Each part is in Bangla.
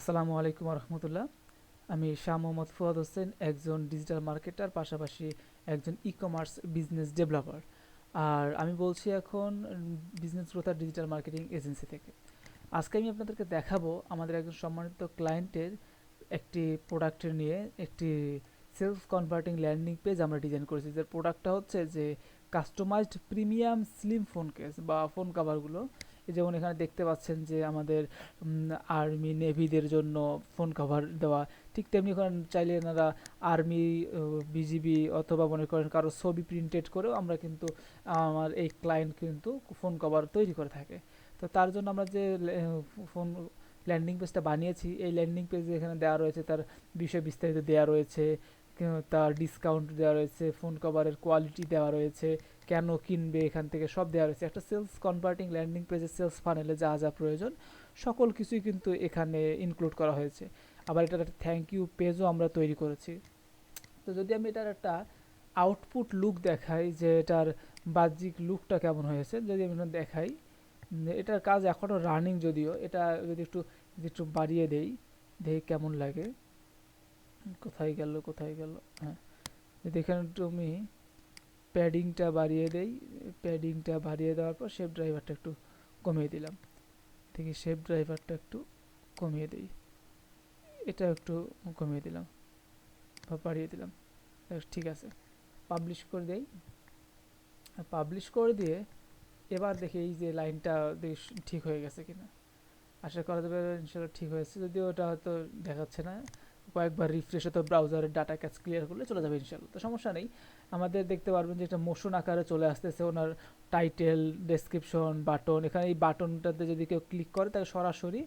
আসসালামু আলাইকুম রহমতুল্লাহ আমি শাহ মোহাম্মদ ফুয়াদ হোসেন, একজন ডিজিটাল মার্কেটার পাশাপাশি একজন ই কমার্স বিজনেস ডেভেলপার আর আমি বলছি এখন বিজনেস গ্রোথ আর ডিজিটাল মার্কেটিং এজেন্সি থেকে। আজকে আমি আপনাদেরকে দেখাবো আমাদের একজন সম্মানিত ক্লায়েন্টের একটি প্রোডাক্টের নিয়ে, একটি সেলফ কনভার্টিং ল্যান্ডিং পেজ আমরা ডিজাইন করেছি। যে প্রোডাক্টটা হচ্ছে যে customised premium slim phone case বা ফোন কাভারগুলো যেমন এখানে দেখতে পাচ্ছেন যে আমাদের আর্মি নেভিদের জন্য ফোন কভার দেওয়া, ঠিক তেমনি করেন চাইলে এনারা আর্মি বিজিবি অথবা মনে করেন কারও ছবি প্রিন্টেড করেও আমরা কিন্তু আমার এই ক্লায়েন্ট কিন্তু ফোন কভার তৈরি করে থাকে। তো তার জন্য আমরা যে ফোন ল্যান্ডিং পেজটা বানিয়েছি, এই ল্যান্ডিং পেজে এখানে দেওয়া রয়েছে, তার বিষয় বিস্তারিত দেওয়া রয়েছে তার ডিসকাউন্ট দেওয়া রয়েছে ফোন কভারের কোয়ালিটি দেওয়া রয়েছে, কেন কিনবে এখান থেকে সব দেওয়া রয়েছে। একটা সেলস কনভার্টিং ল্যান্ডিং পেজে সেলস ফানেলে যা যা প্রয়োজন, সকল কিছুই কিন্তু এখানে ইনক্লুড করা হয়েছে। আবার এটার একটা থ্যাংক ইউ পেজও আমরা তৈরি করেছি। তো যদি আমি এটার একটা আউটপুট লুক দেখাই, যে এটার বাহ্যিক লুকটা কেমন হয়েছে, যদি আমি দেখাই, এটার কাজ এখনও রানিং যদিও, এটা যদি একটু একটু বাড়িয়ে দেই, দেখি কেমন লাগে। কোথায় গেল কোথায় গেল? হ্যাঁ। যদি এখানে আমি প্যাডিংটা বাড়িয়ে দেই। প্যাডিংটা বাড়িয়ে দেওয়ার পর শেপ ড্রাইভারটা একটু কমিয়ে দিলাম। দেখি শেপ ড্রাইভারটা একটু কমিয়ে দিই। এটা একটু কমিয়ে দিলাম। বা বাড়িয়ে দিলাম। ঠিক আছে। পাবলিশ করে দেই। পাবলিশ করে দিয়ে এবার দেখি এই যে লাইনটা ঠিক হয়ে গেছে কিনা। আশা করা যাবে ইনশাল্লাহ ঠিক হয়েছে। যদিও ওটা হয়তো দেখাচ্ছে না। কয়েকবার রিফ্রেশ হতো ব্রাউজারের ডাটা ক্যাচ ক্লিয়ার করলে চলে যাবে ইনশাল্লাহ তো সমস্যা নেই। আমাদের দেখতে পারবেন যে এটা মোশন আকারে চলে আসতেছে। ওনার টাইটেল ডেসক্রিপশন বাটন এখানে এই বাটনটাতে যদি কেউ ক্লিক করে, তাহলে সরাসরি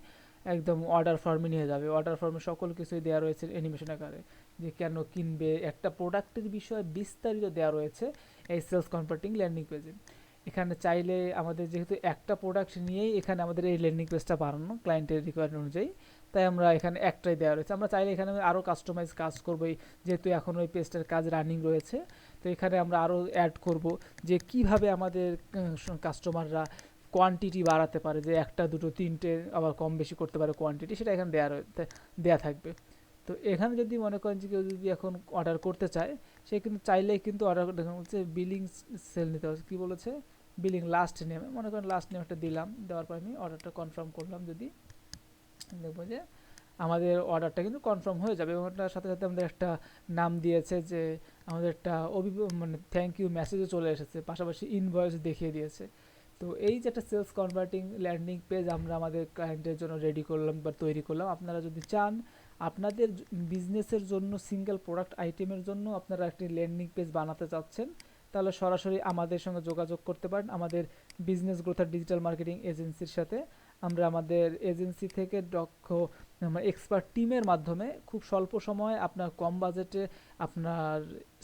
একদম অর্ডার ফর্মে নিয়ে যাবে। অর্ডার ফর্মে সকল কিছুই দেওয়া রয়েছে অ্যানিমেশন আকারে। যে কেন কিনবে, একটা প্রোডাক্টের বিষয়ে বিস্তারিত দেওয়া রয়েছে এই সেলস কনভার্টিং ল্যান্ডিং পেজে এখানে চাইলে আমাদের যেহেতু একটা প্রোডাক্ট নিয়েই এখানে আমাদের এই ল্যান্ডিং পেজটা বানানো ক্লায়েন্টের রিকোয়ারমেন্ট অনুযায়ী। তাই আমরা এখানে একটাই দেওয়া রয়েছে। আমরা চাইলে এখানে আরও কাস্টমাইজ কাজ করবোই যেহেতু এখন ওই পেজটার কাজ রানিং রয়েছে। তো এখানে আমরা আরও অ্যাড করব যে কীভাবে আমাদের কাস্টমাররা কোয়ান্টিটি বাড়াতে পারে, যে একটা, দুটো, তিনটে, আবার কম বেশি করতে পারে কোয়ান্টিটি সেটা এখানে দেওয়া দেওয়া থাকবে। তো এখানে যদি মনে করেন যে কেউ যদি এখন অর্ডার করতে চায়, সে কিন্তু চাইলেই কিন্তু অর্ডার করতে বলছে বিলিং সেল নিতে হবে। কী বলেছে? বিলিং লাস্ট নেমে মনে করেন লাস্ট নেম একটা দিলাম, দেওয়ার পর আমি অর্ডারটা কনফার্ম করলাম যদি। দেখব যে আমাদের অর্ডারটা কিন্তু কনফার্ম হয়ে যাবে এবং ওটার সাথে সাথে আমাদের একটা নাম দিয়েছে যে আমাদের একটা অভি মানে থ্যাংক ইউ মেসেজও চলে এসেছে, পাশাপাশি ইনভয়েস দেখিয়ে দিয়েছে। তো এই যে একটা সেলস কনভার্টিং ল্যান্ডিং পেজ আমরা আমাদের ক্লায়েন্টের জন্য রেডি করলাম বা তৈরি করলাম, আপনারা যদি চান, আপনাদের বিজনেসের জন্য সিঙ্গেল প্রোডাক্ট আইটেমের জন্য আপনারা একটি ল্যান্ডিং পেজ বানাতে চাচ্ছেন তাহলে সরাসরি আমাদের সঙ্গে যোগাযোগ করতে পারেন আমাদের বিজনেস গ্রোথ আর ডিজিটাল মার্কেটিং এজেন্সির সাথে। আমরা আমাদের এজেন্সি থেকে দক্ষ এক্সপার্ট টিমের মাধ্যমে খুব স্বল্প সময়ে আপনার কম বাজেটে আপনার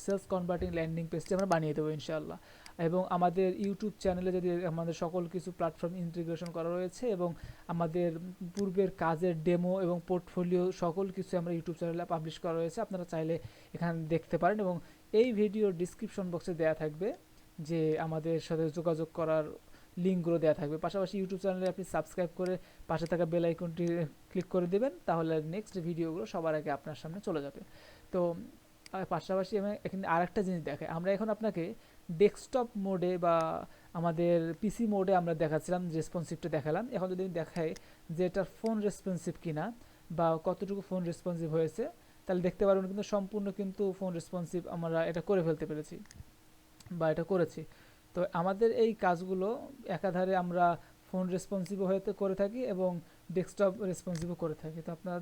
সেলস কনভার্টিং ল্যান্ডিং পেজটি আমরা বানিয়ে দেবো ইনশাআল্লাহ। এবং আমাদের ইউটিউব চ্যানেলে যদি আমাদের সকল কিছু প্ল্যাটফর্ম ইন্টিগ্রেশন করা রয়েছে এবং আমাদের পূর্বের কাজের ডেমো এবং পোর্টফোলিও সকল কিছু আমরা ইউটিউব চ্যানেলে পাবলিশ করা রয়েছে, আপনারা চাইলে এখানে দেখতে পারেন এবং এই ভিডিওর ডিসক্রিপশন বক্সে দেওয়া থাকবে যে আমাদের সাথে যোগাযোগ করার লিঙ্কগুলো দেওয়া থাকবে। পাশাপাশি ইউটিউব চ্যানেলে আপনি সাবস্ক্রাইব করে পাশে থাকা বেল আইকনটি ক্লিক করে দেবেন, তাহলে নেক্সট ভিডিওগুলো সবার আগে আপনার সামনে চলে যাবে। তো পাশাপাশি আমি এখানে আরেকটা জিনিস দেখাই। আমরা এখন আপনাকে ডেস্কটপ মোডে বা আমাদের পিসি মোডে আমরা দেখাচ্ছিলাম রেসপন্সিভটা দেখালাম। এখন যদি আমি দেখাই যে এটার ফোন রেসপন্সিভ কিনা বা কতটুকু ফোন রেসপন্সিভ হয়েছে, তাহলে দেখতে পারবেন কিন্তু সম্পূর্ণ কিন্তু ফোন রেসপন্সিভ আমরা এটা করে ফেলতে পেরেছি বা এটা করেছি। তো আমাদের এই কাজগুলো একাধারে আমরা ফোন রেসপন্সিভও হতে করে থাকি এবং ডেস্কটপ রেসপন্সিভও করে থাকি। তো আপনার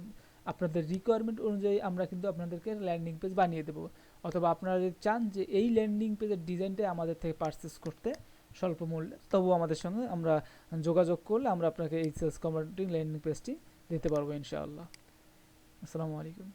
আপনাদের রিকোয়ারমেন্ট অনুযায়ী আমরা কিন্তু আপনাদেরকে ল্যান্ডিং পেজ বানিয়ে দেবো। অথবা আপনারা যদি চান যে এই ল্যান্ডিং পেজের ডিজাইনটাই আমাদের থেকে পারচেস করতে স্বল্প মূল্যে, তবুও আমাদের সঙ্গে আমরা যোগাযোগ করলে আমরা আপনাকে এই সেলস কমার্টিং ল্যান্ডিং পেজটি দিতে পারব ইনশাআল্লাহ। আসসালামু আলাইকুম।